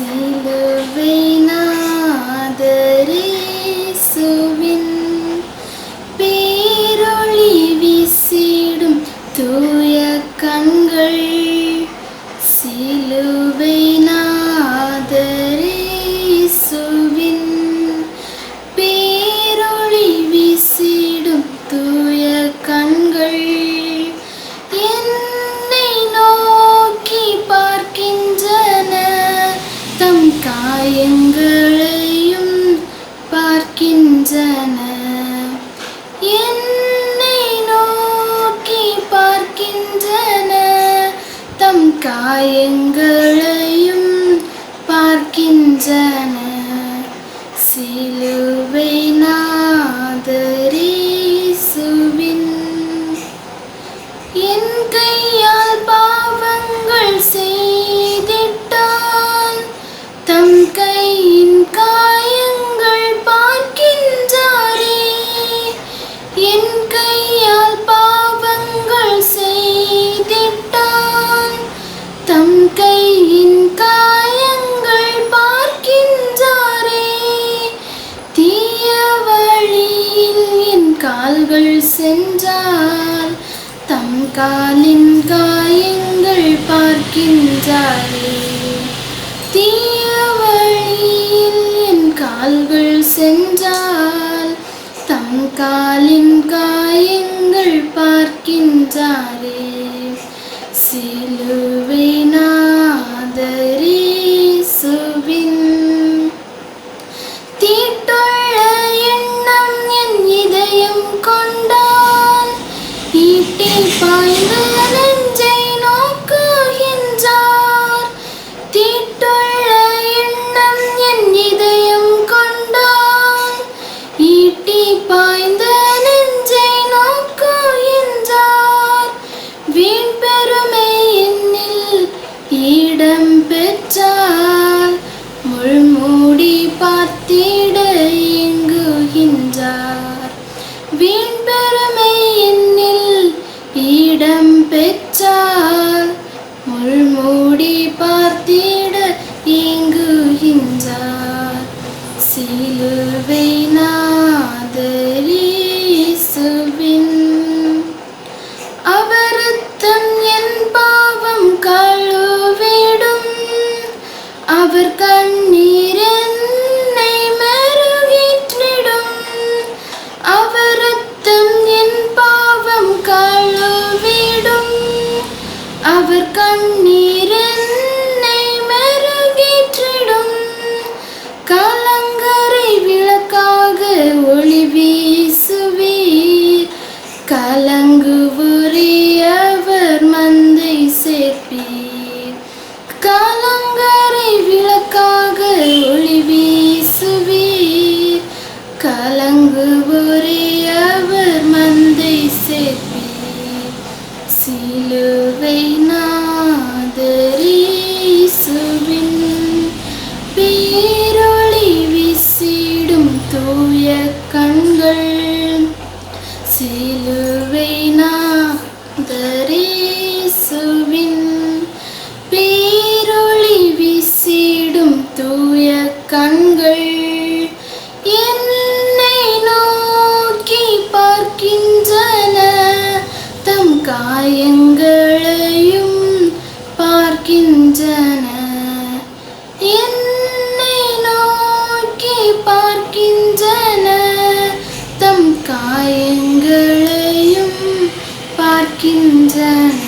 சிலுவை நாதரேசுவின் கண்களையும் பார்க்கின்றன. என்னை நோக்கி பார்க்கின்றன. தம் காயங்களையும் பார்க்கின்றன. சிலுவை கால்கள் சென்றார் தம் காலின் காயங்கள் பார்க்கின்றாரே தீய வழியில் என் கால்கள் சென்றால் தம் காலின் காயங்கள் பாய்ந்து நெஞ்சை நோக்குகின்றார் தீட்டுள்ள எண்ணம் என் இதயம் கொண்டான் ஈட்டி பாய்ந்து நெஞ்சை நோக்குகின்றார் வீண் பெருமை என்னில் இடம் முள்மூடி பெற்றால் முள்மூடி பார்த்திட இயங்குகின்றார் சிலுவை நாதரேசுவின் சிலுவை பேரொளி விசிடும் தூய கண்கள் என்னை நோக்கி பார்க்கின்றன. தம் காயங்களையும் பார்க்கின்றன. காயங்களையும் பார்க்கின்றன சில